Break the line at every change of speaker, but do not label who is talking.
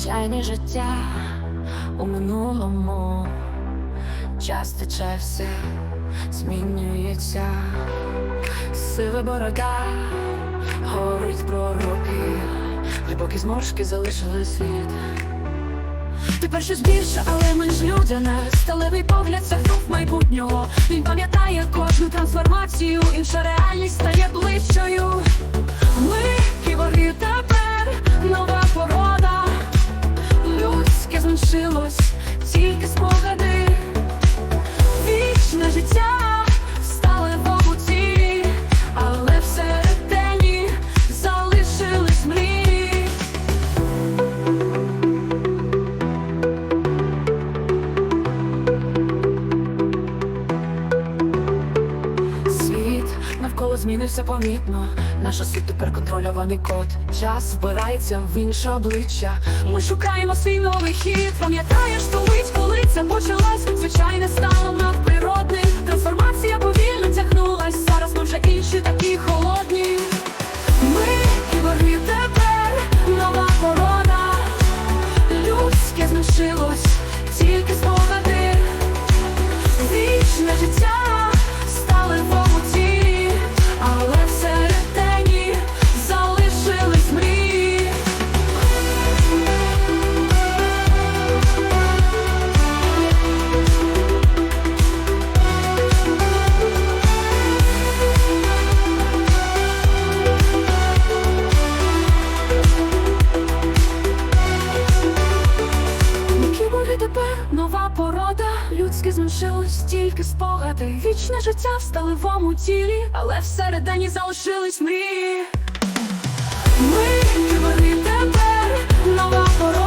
Звичайне життя у минулому. Час тече все, змінюється, сива борода, говорить про роки, глибокі зморшки залишили слід. Тепер щось більше, але менш людяне Сталевий погляд це грув майбутнього. Він пам'ятає кожну трансформацію. Інша реальність стає ближчою. Ми кіборги змінився помітно. Наша світ тепер контрольований код. Час вбирається в інше обличчя. Ми шукаємо свій новий хід. Пам'ятаєш мить, коли це почалось? Звичайне стало порода, людське зменшилось тільки спогади. Вічне життя в сталевому тілі, але всередині залишились мрії. Ми ми тепер нова порода.